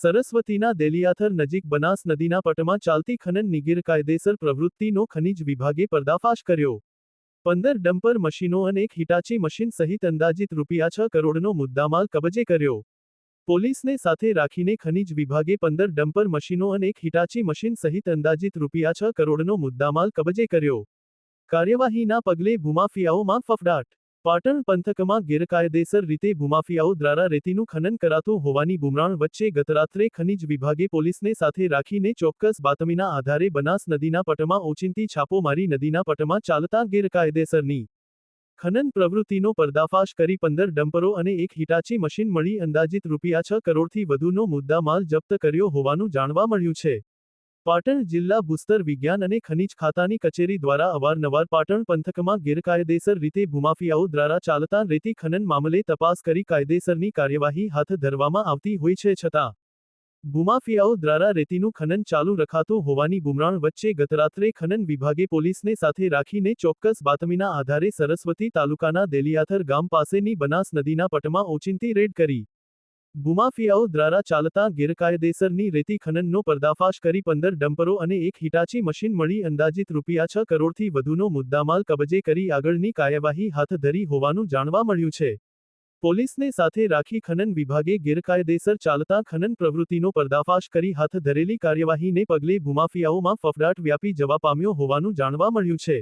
સરસ્વતીના દેલિયાથર નજીક બનાસ નદીના પટમાં ચાલતી ખનનની ગેરકાયદેસર પ્રવૃત્તિનો ખનિજ વિભાગે પર્દાફાશ કર્યો. પંદર ડમ્પર મશીનો અને એક હિટાચી મશીન સહિત અંદાજિત રૂપિયા છ કરોડનો મુદ્દામાલ કબજે કર્યો. પોલીસને સાથે રાખીને ખનિજ વિભાગે પંદર ડમ્પર મશીનો અને એક હિટાચી મશીન સહિત અંદાજિત રૂપિયા છ કરોડનો મુદ્દામાલ કબજે કર્યો. કાર્યવાહીના પગલે ભૂમાફિયાઓમાં ફફડાટ પાટણ પંથકમાં ગેરકાયદેસર રીતે ભૂમાફિયાઓ દ્વારા રેતીનું ખનન કરાતું હોવાની બુમરાણ વચ્ચે ગતરાત્રે ખનિજ વિભાગે પોલીસને સાથે રાખીને ચોક્કસ બાતમીના આધારે બનાસ નદીના પટમાં ઓચિંતી છાપો મારી નદીના પટમાં ચાલતા ગેરકાયદેસરની ખનન પ્રવૃત્તિનો પર્દાફાશ કરી પંદર ડમ્પરો અને એક હિટાચી મશીન મળી અંદાજિત રૂપિયા છ કરોડથી વધુનો મુદ્દામાલ જપ્ત કર્યો હોવાનું જાણવા મળ્યું છે. પાટણ જિલ્લા ભૂસ્તર વિજ્ઞાન અને ખનિજ ખાતાની કચેરી દ્વારા અવારનવાર પાટણ પંથકમાં ગેરકાયદેસર રીતે ભૂમાફિયાઓ દ્વારા ચાલતા રેતી ખનન મામલે તપાસ કરી કાયદેસરની કાર્યવાહી હાથ ધરવામાં આવતી હોય છે છતાં ભૂમાફિયાઓ દ્વારા રેતીનું ખનન ચાલુ રખાતું હોવાની બુમરાણ વચ્ચે ગતરાત્રે ખનન વિભાગે પોલીસને સાથે રાખીને ચોક્કસ બાતમીના આધારે સરસ્વતી તાલુકાના દેલિયાથર ગામ પાસેની બનાસ નદીના પટમાં ઓચિંતી રેડ કરી. ભૂમાફિયાઓ દ્વારા ચાલતા ગેરકાયદેસરની રેતી ખનનનો પર્દાફાશ કરી પંદર ડમ્પરો અને એક હિટાચી મશીન મળી અંદાજિત રૂપિયા છ કરોડથી વધુનો મુદ્દામાલ કબજે કરી આગળની કાર્યવાહી હાથ ધરી હોવાનું જાણવા મળ્યું છે. પોલીસને સાથે રાખી ખનન વિભાગે ગેરકાયદેસર ચાલતા ખનન પ્રવૃત્તિનો પર્દાફાશ કરી હાથ ધરેલી કાર્યવાહીને પગલે ભૂમાફિયાઓમાં ફફડાટ વ્યાપી જવા પામ્યો હોવાનું જાણવા મળ્યું છે.